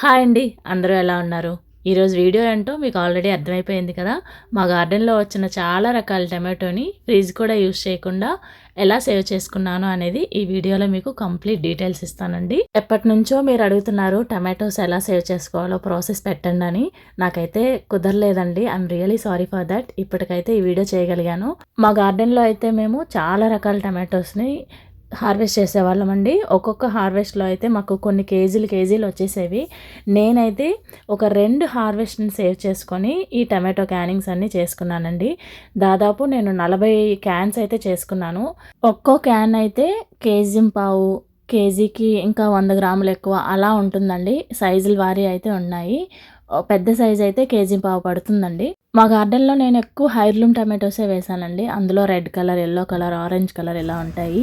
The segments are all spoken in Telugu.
హాయ్ అండి అందరూ ఎలా ఉన్నారు? ఈరోజు వీడియో ఏంటో మీకు ఆల్రెడీ అర్థమైపోయింది కదా. మా గార్డెన్లో వచ్చిన చాలా రకాల టమాటోని ఫ్రీజ్ కూడా యూస్ చేయకుండా ఎలా సేవ్ చేసుకున్నాను అనేది ఈ వీడియోలో మీకు కంప్లీట్ డీటెయిల్స్ ఇస్తానండి. ఎప్పటి నుంచో మీరు అడుగుతున్నారు టమాటోస్ ఎలా సేవ్ చేసుకోవాలో ప్రాసెస్ పెట్టండి అని. నాకైతే కుదరలేదండి. I'm really sorry for that. ఇప్పటికైతే ఈ వీడియో చేయగలిగాను. మా గార్డెన్లో అయితే మేము చాలా రకాల టమాటోస్ని హార్వెస్ట్ చేసేవాళ్ళం అండి. ఒక్కొక్క హార్వెస్ట్లో అయితే మాకు కొన్ని కేజీలు కేజీలు వచ్చేసేవి. నేనైతే ఒక రెండు హార్వెస్ట్ని సేవ్ చేసుకొని ఈ టమాటో క్యానింగ్స్ అన్నీ చేసుకున్నానండి. దాదాపు నేను నలభై క్యాన్స్ అయితే చేసుకున్నాను. ఒక్కో క్యాన్ అయితే కేజీ పావు కేజీకి ఇంకా వంద గ్రాములు ఎక్కువ అలా ఉంటుందండి. సైజులు వారీ అయితే ఉన్నాయి. పెద్ద సైజ్ అయితే కేజీ పావు పడుతుందండి. మా గార్డెన్లో నేను ఎక్కువ హైర్లూమ్ టమాటోసే వేసానండి. అందులో red colour yellow colour orange colour ఇలా ఉంటాయి.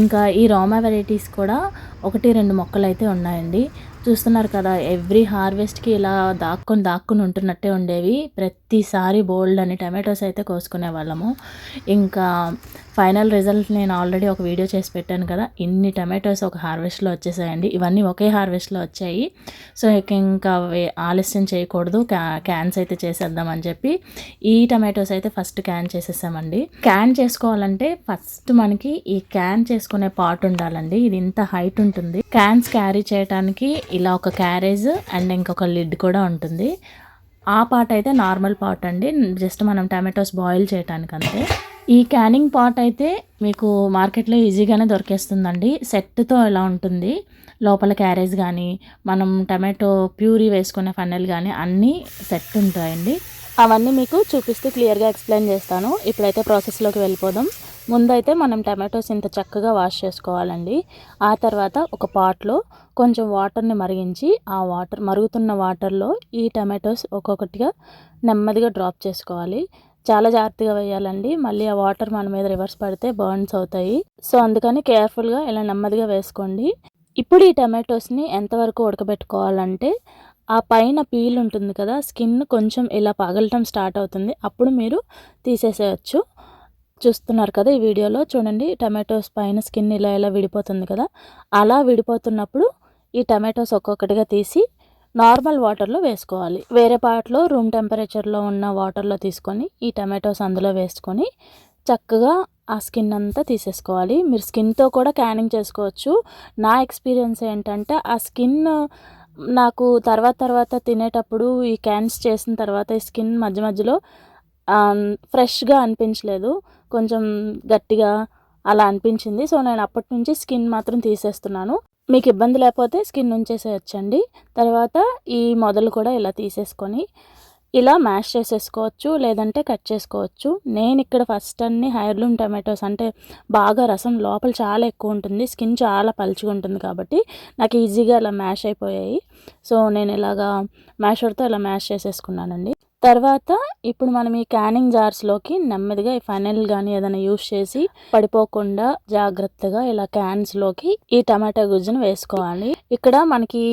ఇంకా ఈ రోమా వెరైటీస్ కూడా ఒకటి రెండు మొక్కలు అయితే ఉన్నాయండి. చూస్తున్నారు కదా ఎవ్రీ హార్వెస్ట్కి ఇలా దాక్కుని దాక్కుని ఉంటున్నట్టే ఉండేవి. ప్రతిసారి బోల్డ్ అని టమాటోస్ అయితే కోసుకునే వాళ్ళము ఇంకా ఫైనల్ రిజల్ట్ నేను ఆల్రెడీ ఒక వీడియో చేసి పెట్టాను కదా. ఇన్ని టమాటోస్ ఒక హార్వెస్ట్లో వచ్చేసాయండి. ఇవన్నీ ఒకే హార్వెస్ట్లో వచ్చాయి. సో ఇంకా ఆలస్యం చేయకూడదు. క్యాన్స్ అయితే చేసేద్దామని చెప్పి ఈ టమాటోస్ అయితే ఫస్ట్ క్యాన్ చేసేసామండి. క్యాన్ చేసుకోవాలంటే ఫస్ట్ మనకి ఈ క్యాన్ చేసుకునే పాట్ ఉండాలండి. ఇది ఇంత హైట్ ఉంటుంది. క్యాన్స్ క్యారీ చేయడానికి ఇలా ఒక క్యారేజ్ అండ్ ఇంకొక లిడ్ కూడా ఉంటుంది. ఆ పార్ట్ అయితే నార్మల్ పాట్ అండి. జస్ట్ మనం టమాటోస్ బాయిల్ చేయడానికి అంతే ఈ క్యానింగ్ పాట్ అయితే మీకు మార్కెట్లో ఈజీగానే దొరికేస్తుందండి. సెట్తో ఎలా ఉంటుంది? లోపల క్యారేజ్ కానీ మనం టమాటో ప్యూరీ వేసుకునే ఫన్నెల్ కానీ అన్నీ సెట్ ఉంటాయండి. అవన్నీ మీకు చూపిస్తూ క్లియర్గా ఎక్స్ప్లెయిన్ చేస్తాను. ఇప్పుడైతే ప్రాసెస్లోకి వెళ్ళిపోదాం. ముందైతే మనం టమాటోస్ ఇంత చక్కగా వాష్ చేసుకోవాలండి. ఆ తర్వాత ఒక పాట్లో కొంచెం వాటర్ని మరిగించి ఆ వాటర్ మరుగుతున్న వాటర్లో ఈ టమాటోస్ ఒక్కొక్కటిగా నెమ్మదిగా డ్రాప్ చేసుకోవాలి. చాలా జాగ్రత్తగా వేయాలండి. మళ్ళీ ఆ వాటర్ మన మీద రివర్స్ పడితే బర్న్స్ అవుతాయి. సో అందుకని కేర్ఫుల్గా ఇలా నెమ్మదిగా వేసుకోండి. ఇప్పుడు ఈ టమాటోస్ని ఎంతవరకు ఉడకబెట్టుకోవాలంటే ఆ పైన పీల్ ఉంటుంది కదా స్కిన్ కొంచెం ఇలా పగలటం స్టార్ట్ అవుతుంది. అప్పుడు మీరు తీసేసేయచ్చు. చూస్తున్నారు కదా ఈ వీడియోలో చూడండి టమాటోస్ పైన స్కిన్ ఇలా ఇలా విడిపోతుంది కదా. అలా విడిపోతున్నప్పుడు ఈ టమాటోస్ ఒక్కొక్కటిగా తీసి నార్మల్ వాటర్లో వేసుకోవాలి. వేరే పార్ట్లో రూమ్ టెంపరేచర్లో ఉన్న వాటర్లో తీసుకొని ఈ టమాటోస్ అందులో వేసుకొని చక్కగా ఆ స్కిన్ అంతా తీసేసుకోవాలి. మీరు స్కిన్తో కూడా క్యానింగ్ చేసుకోవచ్చు. నా ఎక్స్పీరియన్స్ ఏంటంటే ఆ స్కిన్ నాకు తర్వాత తర్వాత తినేటప్పుడు ఈ క్యాన్స్ చేసిన తర్వాత ఈ స్కిన్ మధ్య మధ్యలో ఫ్రెష్గా అనిపించలేదు. కొంచెం గట్టిగా అలా అనిపించింది. సో నేను అప్పటి నుంచి స్కిన్ మాత్రం తీసేస్తున్నాను. మీకు ఇబ్బంది లేకపోతే స్కిన్ ఉంచేసేయచ్చండి తర్వాత ఈ మొదలు కూడా ఇలా తీసేసుకొని ఇలా మ్యాష్ చేసేసుకోవచ్చు లేదంటే కట్ చేసుకోవచ్చు. నేను ఇక్కడ ఫస్ట్ అన్ని హైర్లూమ్ టమాటోస్ అంటే బాగా రసం లోపల చాలా ఎక్కువ ఉంటుంది స్కిన్ చాలా పలుచుగా ఉంటుంది కాబట్టి నాకు ఈజీగా ఇలా మ్యాష్ అయిపోయాయి. సో నేను ఇలాగా మ్యాషర్తో ఇలా మ్యాష్ చేసేసుకున్నానండి. తర్వాత ఇప్పుడు మనం ఈ క్యానింగ్ జార్స్లోకి నెమ్మదిగా ఈ ఫైనల్ కానీ ఏదైనా యూస్ చేసి పడిపోకుండా జాగ్రత్తగా ఇలా క్యాన్స్లోకి ఈ టమాటా గుజ్జును వేసుకోవాలి. ఇక్కడ మనకి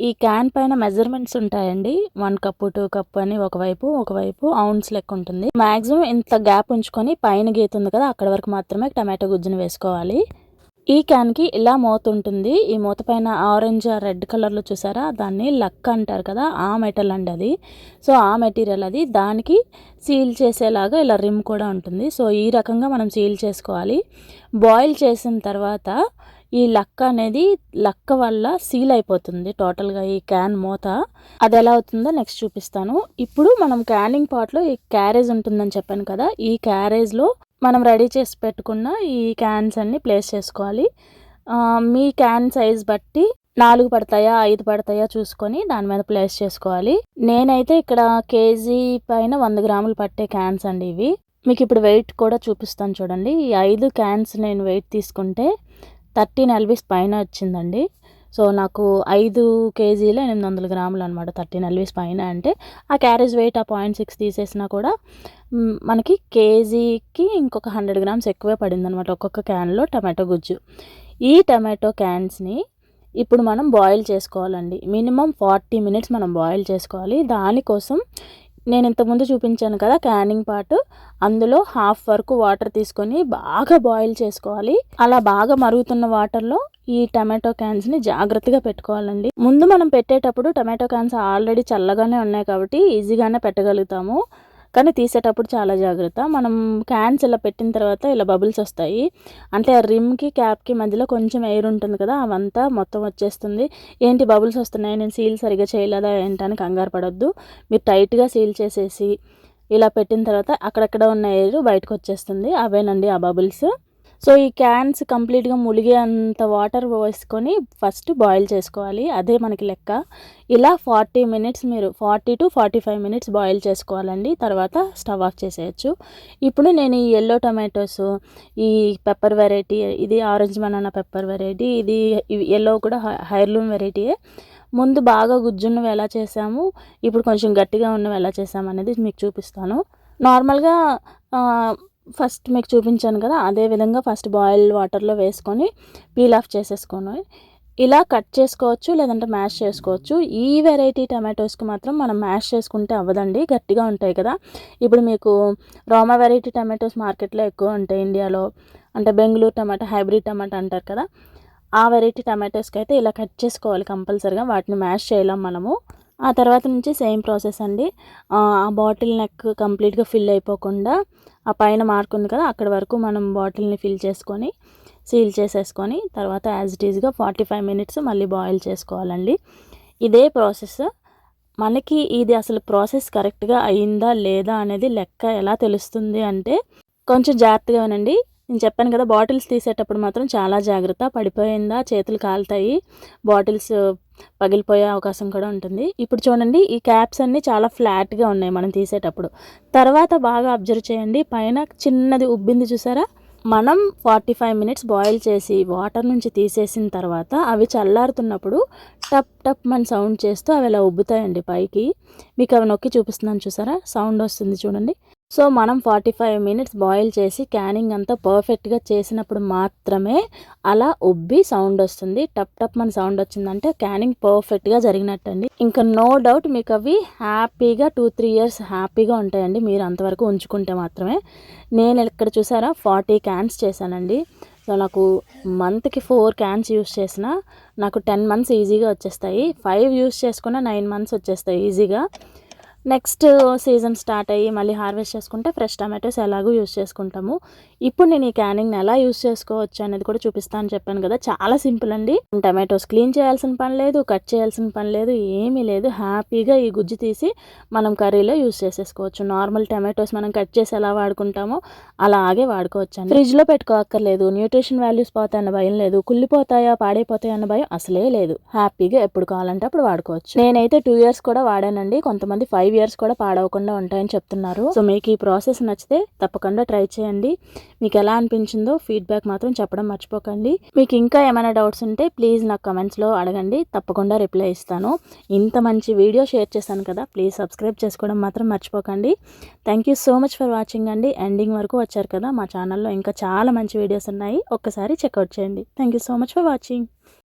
ఈ క్యాన్ పైన మెజర్మెంట్స్ ఉంటాయండి. వన్ కప్పు టూ కప్ అని ఒకవైపు ఒకవైపు ఔన్స్ లెక్క ఉంటుంది. మాక్సిమం ఇంత గ్యాప్ ఉంచుకొని పైన గీతుంది కదా అక్కడ వరకు మాత్రమే టమాటో గుజ్జును వేసుకోవాలి. ఈ క్యాన్కి ఇలా మూత ఉంటుంది ఈ మూత పైన ఆరెంజ్ రెడ్ కలర్లో చూసారా? దాన్ని లక్ అంటారు కదా ఆ మెటల్ అండి అది. సో ఆ మెటీరియల్ అది. దానికి సీల్ చేసేలాగా ఇలా రిమ్ కూడా ఉంటుంది. సో ఈ రకంగా మనం సీల్ చేసుకోవాలి. బాయిల్ చేసిన తర్వాత ఈ లక్క అనేది లక్క వల్ల సీల్ అయిపోతుంది టోటల్గా ఈ క్యాన్ మూత. అది ఎలా అవుతుందో నెక్స్ట్ చూపిస్తాను. ఇప్పుడు మనం క్యానింగ్ పాట్లో ఈ క్యారేజ్ ఉంటుందని చెప్పాను కదా ఈ క్యారేజ్లో మనం రెడీ చేసి పెట్టుకున్న ఈ క్యాన్స్ అన్ని ప్లేస్ చేసుకోవాలి. మీ క్యాన్ సైజ్ బట్టి నాలుగు పడతాయా ఐదు పడతాయా చూసుకొని దాని మీద ప్లేస్ చేసుకోవాలి. నేనైతే ఇక్కడ కేజీ పైన వంద గ్రాములు పట్టే క్యాన్స్ అండి ఇవి. మీకు ఇప్పుడు వెయిట్ కూడా చూపిస్తాను చూడండి. ఈ ఐదు క్యాన్స్ నేను వెయిట్ తీసుకుంటే థర్టీన్ ఎల్బీస్ పైన వచ్చిందండి. సో నాకు ఐదు కేజీలు ఎనిమిది వందల గ్రాములు అనమాట థర్టీన్ ఎల్వీస్ పైన. అంటే ఆ క్యారేజ్ వెయిట్ ఆ పాయింట్ సిక్స్ తీసేసినా కూడా మనకి కేజీకి ఇంకొక హండ్రెడ్ గ్రామ్స్ ఎక్కువే పడింది అనమాట ఒక్కొక్క క్యాన్లో టమాటో గుజ్జు. ఈ టమాటో క్యాన్స్ని ఇప్పుడు మనం బాయిల్ చేసుకోవాలండి. మినిమం ఫార్టీ మినిట్స్ మనం బాయిల్ చేసుకోవాలి. దానికోసం నేను ఇంతకుముందు చూపించాను కదా క్యానింగ్ పార్ట్ అందులో హాఫ్ వరకు వాటర్ తీసుకొని బాగా బాయిల్ చేసుకోవాలి. అలా బాగా మరుగుతున్న వాటర్లో ఈ టమాటో క్యాన్స్ని జాగ్రత్తగా పెట్టుకోవాలండి. ముందు మనం పెట్టేటప్పుడు టమాటో క్యాన్స్ ఆల్రెడీ చల్లగానే ఉన్నాయి కాబట్టి ఈజీగానే పెట్టగలుగుతాము. కానీ తీసేటప్పుడు చాలా జాగ్రత్త. మనం క్యాన్స్ ఇలా పెట్టిన తర్వాత ఇలా బబుల్స్ వస్తాయి. అంటే ఆ రిమ్కి క్యాప్కి మధ్యలో కొంచెం ఎయిర్ ఉంటుంది కదా అవంతా మొత్తం వచ్చేస్తుంది. ఏంటి బబుల్స్ వస్తున్నాయి? నేను సీల్ సరిగా చేయలేదా ఏంటని కంగారు పడొద్దు. మీరు టైట్గా సీల్ చేసేసి ఇలా పెట్టిన తర్వాత అక్కడక్కడ ఉన్న ఎయిర్ బయటకు వచ్చేస్తుంది. అవేనండి ఆ బబుల్స్. సో ఈ క్యాన్స్ కంప్లీట్గా ములిగే అంత వాటర్ వేసుకొని ఫస్ట్ బాయిల్ చేసుకోవాలి. అదే మనకి లెక్క. ఇలా ఫార్టీ మినిట్స్ మీరు forty two forty five minutes boil చేసుకోవాలండి. తర్వాత స్టవ్ ఆఫ్ చేసేయచ్చు. ఇప్పుడు నేను ఈ ఎల్లో టొమాటోస్ ఈ పెప్పర్ వెరైటీ ఇది ఆరెంజ్ బనానా పెప్పర్ వెరైటీ ఇది ఎల్లో కూడా హైర్లూమ్ వెరైటీయే ముందు బాగా గుజ్జున్నవి ఎలా చేసాము ఇప్పుడు కొంచెం గట్టిగా ఉన్నవి ఎలా చేసాము అనేది మీకు చూపిస్తాను. నార్మల్గా ఫస్ట్ మీకు చూపించాను కదా అదే విధంగా ఫస్ట్ బాయిల్ వాటర్లో వేసుకొని పీల్ ఆఫ్ చేసేసుకొని ఇలా కట్ చేసుకోవచ్చు లేదంటే మ్యాష్ చేసుకోవచ్చు. ఈ వెరైటీ టమాటోస్కి మాత్రం మనం మ్యాష్ చేసుకుంటే అవ్వదండి గట్టిగా ఉంటాయి కదా. ఇప్పుడు మీకు రోమా వెరైటీ టమాటోస్ మార్కెట్లో ఎక్కువ ఉంటాయి ఇండియాలో అంటే బెంగళూరు టమాటా హైబ్రిడ్ టమాటా అంటారు కదా. ఆ వెరైటీ టమాటోస్కి అయితే ఇలా కట్ చేసుకోవాలి కంపల్సరిగా వాటిని మ్యాష్ చేయలేం మనము. ఆ తర్వాత నుంచి సేమ్ ప్రాసెస్ అండి. ఆ బాటిల్ నెక్ కంప్లీట్గా ఫిల్ అయిపోకుండా ఆ పైన మార్క్ ఉంది కదా అక్కడ వరకు మనం బాటిల్ని ఫిల్ చేసుకొని సీల్ చేసేసుకొని తర్వాత యాజ్ ఇట్ ఈజ్గా ఫార్టీ ఫైవ్ మినిట్స్ మళ్ళీ బాయిల్ చేసుకోవాలండి. ఇదే ప్రాసెస్ మనకి ఇది అసలు ప్రాసెస్ కరెక్ట్గా అయిందా లేదా అనేది లెక్క ఎలా తెలుస్తుంది అంటే కొంచెం జాగ్రత్తగా వినండి నేను చెప్పాను కదా బాటిల్స్ తీసేటప్పుడు మాత్రం చాలా జాగ్రత్త. పడిపోయిందా చేతులు కాలుతాయి బాటిల్స్ పగిలిపోయే అవకాశం కూడా ఉంటుంది. ఇప్పుడు చూడండి ఈ క్యాప్స్ అన్నీ చాలా ఫ్లాట్గా ఉన్నాయి మనం తీసేటప్పుడు. తర్వాత బాగా అబ్జర్వ్ చేయండి పైన చిన్నది ఉబ్బింది చూసారా? మనం ఫార్టీ ఫైవ్ మినిట్స్ బాయిల్ చేసి వాటర్ నుంచి తీసేసిన తర్వాత అవి చల్లారుతున్నప్పుడు టప్ టప్ మన సౌండ్ చేస్తూ అవి అలా ఉబ్బుతాయండి పైకి. మీకు అవి నొక్కి చూపిస్తున్నాను చూసారా? సౌండ్ వస్తుంది చూడండి. సో మనం ఫార్టీ ఫైవ్ మినిట్స్ బాయిల్ చేసి క్యానింగ్ అంతా పర్ఫెక్ట్గా చేసినప్పుడు మాత్రమే అలా ఉబ్బి సౌండ్ వస్తుంది. టప్ టప్ మన సౌండ్ వచ్చిందంటే క్యానింగ్ పర్ఫెక్ట్గా జరిగినట్టండి. ఇంకా నో డౌట్ మీకు అవి హ్యాపీగా టూ త్రీ ఇయర్స్ హ్యాపీగా ఉంటాయండి. మీరు అంతవరకు ఉంచుకుంటే మాత్రమే. నేను ఇక్కడ చూసారా? ఫార్టీ క్యాన్స్ చేశానండి. సో నాకు మంత్కి ఫోర్ క్యాన్స్ యూస్ చేసిన నాకు టెన్ మంత్స్ ఈజీగా వచ్చేస్తాయి. ఫైవ్ యూస్ చేసుకున్న నైన్ మంత్స్ వచ్చేస్తాయి ఈజీగా. నెక్స్ట్ సీజన్ స్టార్ట్ అయ్యి మళ్ళీ హార్వెస్ట్ చేసుకుంటే ఫ్రెష్ టమాటోస్ ఎలాగో యూస్ చేసుకుంటాము. ఇప్పుడు నేను ఈ క్యానింగ్ని ఎలా యూస్ చేసుకోవచ్చు అనేది కూడా చూపిస్తాను చెప్పాను కదా. చాలా సింపుల్ అండి. టమాటోస్ క్లీన్ చేయాల్సిన పని లేదు కట్ చేయాల్సిన పని లేదు ఏమీ లేదు. హ్యాపీగా ఈ గుజ్జు తీసి మనం కర్రీలో యూస్ చేసేసుకోవచ్చు. నార్మల్ టమాటోస్ మనం కట్ చేసి ఎలా వాడుకుంటామో అలాగే వాడుకోవచ్చు అండి. ఫ్రిడ్జ్లో పెట్టుకోక్కర్లేదు. న్యూట్రిషన్ వాల్యూస్ పోతాయన్న భయం లేదు. కుళ్ళిపోతాయా పాడైపోతాయా అన్న భయం అసలే లేదు. హ్యాపీగా ఎప్పుడు కావాలంటే అప్పుడు వాడుకోవచ్చు. నేనైతే టూ ఇయర్స్ కూడా వాడానండి. కొంతమంది ఫైవ్ ఫైవ్ ఇయర్స్ కూడా పాడవకుండా ఉంటాయని చెప్తున్నారు. సో మీకు ఈ ప్రాసెస్ నచ్చితే తప్పకుండా ట్రై చేయండి. మీకు ఎలా అనిపించిందో ఫీడ్బ్యాక్ మాత్రం చెప్పడం మర్చిపోకండి. మీకు ఇంకా ఏమైనా డౌట్స్ ఉంటే ప్లీజ్ నాకు కమెంట్స్లో అడగండి. తప్పకుండా రిప్లై ఇస్తాను. ఇంత మంచి వీడియో షేర్ చేశాను కదా ప్లీజ్ సబ్స్క్రైబ్ చేసుకోవడం మాత్రం మర్చిపోకండి. Thank you so much for watching అండి. ఎండింగ్ వరకు వచ్చారు కదా మా ఛానల్లో ఇంకా చాలా మంచి వీడియోస్ ఉన్నాయి. ఒక్కసారి చెక్అవుట్ చేయండి. Thank you so much for watching.